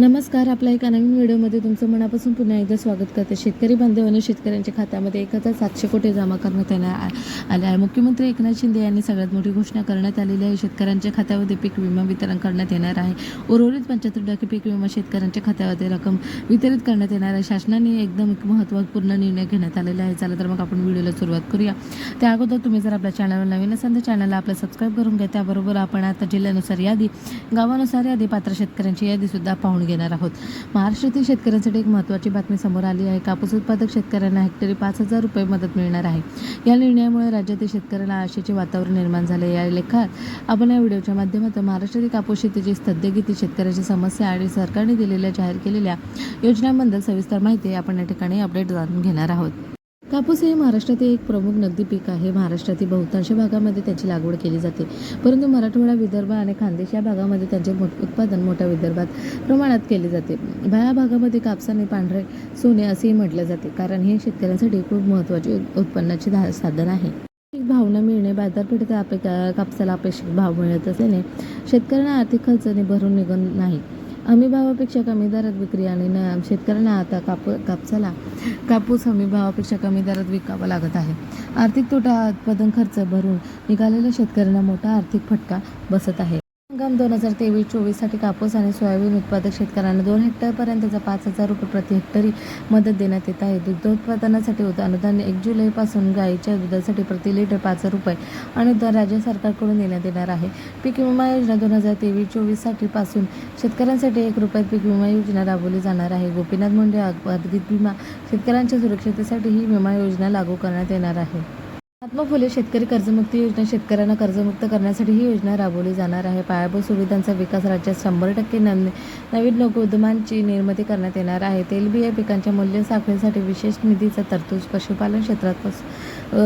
नमस्कार आपल्या एका नवीन व्हिडिओमध्ये तुमचं मनापासून पुन्हा एकदा स्वागत करते. शेतकरी बांधवांनी शेतकऱ्यांच्या खात्यामध्ये एक हजार सातशे कोटी जमा करण्यात येणार आ- आले आहे. मुख्यमंत्री एकनाथ शिंदे यांनी सगळ्यात मोठी घोषणा करण्यात आलेली आहे. शेतकऱ्यांच्या खात्यामध्ये पीक विमा वितरण करण्यात येणार आहे. उर्वरित पंच्याहत्तर टक्के पीक विमा शेतकऱ्यांच्या खात्यामध्ये रक्कम वितरित करण्यात येणार आहे. शासनाने एकदम एक महत्त्वपूर्ण निर्णय घेण्यात आलेला आहे. चला तर मग आपण व्हिडिओला सुरुवात करूया. त्या अगोदर तुम्ही जर आपल्या चॅनलवर नवीन असाल तर चॅनलला आपलं सबस्क्राईब करून घ्या. त्याबरोबर आपण आता जिल्ह्यानुसार यादी गावानुसार यादी पात्र शेतकऱ्यांची यादीसुद्धा पाहुणे घेणार आहोत. महाराष्ट्रातील शेतकऱ्यांसाठी एक महत्त्वाची बातमी समोर आली आहे. कापूस उत्पादक शेतकऱ्यांना हेक्टरी पाच हजार रुपये मदत मिळणार आहे. या निर्णयामुळे राज्यातील शेतकऱ्यांना आशेचे वातावरण निर्माण झाले. या लेखात आपण या व्हिडिओच्या माध्यमातून महाराष्ट्रातील कापूस शेतीची स्थगिती शेतकऱ्याची समस्या आणि सरकारने दिलेल्या जाहीर केलेल्या योजनांबद्दल सविस्तर माहिती आपण या ठिकाणी अपडेट जाणून घेणार आहोत. कापूस हे महाराष्ट्रातील एक प्रमुख नगदी पीक आहे. महाराष्ट्रातील बहुतांश भागामध्ये त्याची लागवड केली जाते. परंतु मराठवाडा विदर्भ आणि खानदेश या भागामध्ये त्यांचे मोठ- उत्पादन मोठ्या विदर्भात प्रमाणात केले जाते. या भागामध्ये कापसाने पांढरे सोने असेही म्हटले जाते. कारण हे शेतकऱ्यांसाठी खूप महत्त्वाचे उत्पन्नाचे धा- साधन आहे. भावना मिळणे बाजारपेठेत आपे कापसाला अपेक्षित भाव मिळत असल्याने शेतकऱ्यांना आर्थिक खर्च भरून निघून नाही. हमी भावापेक्षा कमी दरात विक्री आणि न शेतकऱ्यांना आता काप कापसाला कापूस हमी भावापेक्षा कमी दरात विकावा लागत आहे. आर्थिक तोटा उत्पादन खर्च भरून निघालेल्या शेतकऱ्यांना मोठा आर्थिक फटका बसत आहे. हंगाम दोन हजार तेवीस चोवीससाठी कापूस आणि सोयाबीन उत्पादक शेतकऱ्यांना दोन हेक्टरपर्यंतचा पाच हजार रुपये प्रति हेक्टरी मदत देण्यात येत आहे. दुग्ध उत्पादनासाठी उद- अनुदान एक जुलैपासून गाईच्या दुधासाठी प्रति लिटर पाच रुपये अनुदान राज्य सरकारकडून देण्यात येणार आहे. पीक विमा योजना दोन हजार तेवीस चोवीससाठी पासून शेतकऱ्यांसाठी एक रुपयात पीक विमा योजना राबवली जाणार आहे. गोपीनाथ मुंडे अपघात विमा शेतकऱ्यांच्या सुरक्षितेसाठी ही विमा योजना लागू करण्यात येणार आहे. महात्मा फुले शेतकरी कर्जमुक्ती योजना शेतकऱ्यांना कर्जमुक्त करण्यासाठी ही योजना राबवली जाणार आहे. पायाभूत सुविधांचा विकास राज्यात शंभर टक्के नन नवीन नवोद्यमांची निर्मिती करण्यात येणार आहे. तेलबिया पिकांच्या मूल्य साखळीसाठी विशेष निधीचा तरतूद पशुपालन क्षेत्रात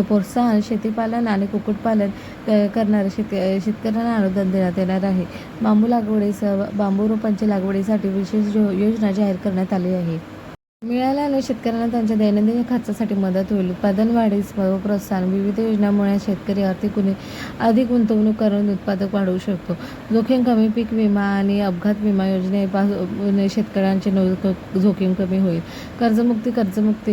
प्रोत्साहन शेतीपालन आणि कुक्कुटपालन क- करणाऱ्या शेत शेतकऱ्यांना अनुदान देण्यात येणार आहे. बांबू लागवडीसह बांबू रोपांच्या लागवडीसाठी विशेष योजना जाहीर करण्यात आली आहे. मिळाल्याने शेतकऱ्यांना त्यांच्या दैनंदिन खर्चासाठी मदत होईल. उत्पादन वाढीस प्रोत्साहन विविध योजनांमुळे शेतकरी आर्थिक गुन्हे अधिक गुंतवणूक करून उत्पादक वाढवू शकतो. जोखीम कमी पीक विमा आणि अपघात विमा योजनेपासून शेतकऱ्यांचे नो- जोखीम कमी होईल. कर्जमुक्ती कर्जमुक्ती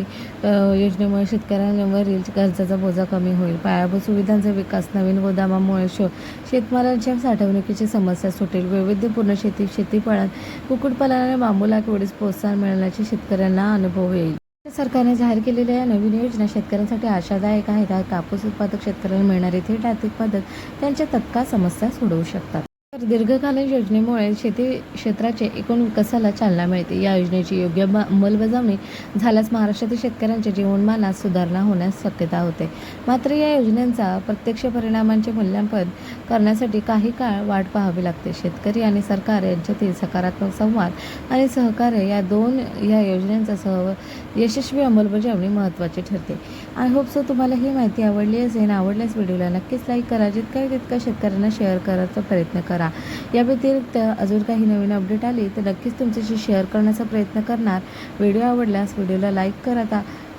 योजनेमुळे शेतकऱ्यांवरील कर्जाचा बोजा कमी होईल. पायाभूत सुविधांचा विकास नवीन गोदामामुळे शो शेतमालांच्या साठवणुकीची समस्या सुटेल. वैविध्यपूर्ण शेती शेतीपालन कुक्कुटपालन आणि बांबू लागवडीस प्रोत्साहन मिळण्याची शेतकऱ्यांना अनुभव येईल. सरकारने जाहीर केलेल्या या नवीन योजना शेतकऱ्यांसाठी आशादायक आहेत. कापूस उत्पादक शेतकऱ्यांना मिळणारी थेट आर्थिक मदत त्यांच्या तत्काळ समस्या सोडवू शकतात. तर दीर्घकालीन योजनेमुळे शेती क्षेत्राचे एकूण विकासाला चालना मिळते. या योजनेची योग्य ब- अंमलबजावणी झाल्यास महाराष्ट्रातील शेतकऱ्यांच्या जीवनमानात सुधारणा होण्यास शक्यता होते. मात्र या योजनांचा प्रत्यक्ष परिणामांचे मूल्यांकन करण्यासाठी काही काळ वाट पाहावी लागते. शेतकरी आणि सरकार यांच्यातील सकारात्मक संवाद आणि सहकार्य या दोन या योजनांचा सह यशस्वी अंमलबजावणी महत्त्वाची ठरते. आय होप सो तुम्हाला ही माहिती आवडली असेल. आवडल्यास व्हिडिओला नक्कीच लाईक करा. जितका तितका शेतकऱ्यांना शेअर करायचा प्रयत्न करा. या व्यतिरिक्त अजून काही नवीन अपडेट आली तर नक्कीच तुमच्याशी शेअर करण्याचा प्रयत्न करणार. व्हिडिओ आवडल्यास व्हिडिओला लाईक करा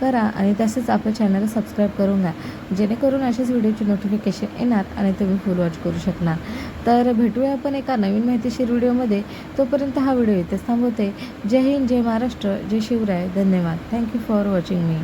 करा आणि तसेच आपल्या चॅनलला सबस्क्राईब करून घ्या. जेणेकरून अशाच व्हिडिओची नोटिफिकेशन येणार आणि तुम्ही फुल वॉच करू शकणार. तर भेटूया आपण एका नवीन माहितीशीर व्हिडिओमध्ये तोपर्यंत हा व्हिडिओ इथेच थांबवते. जय हिंद जय महाराष्ट्र जय शिवराय. धन्यवाद. Thank you for watching me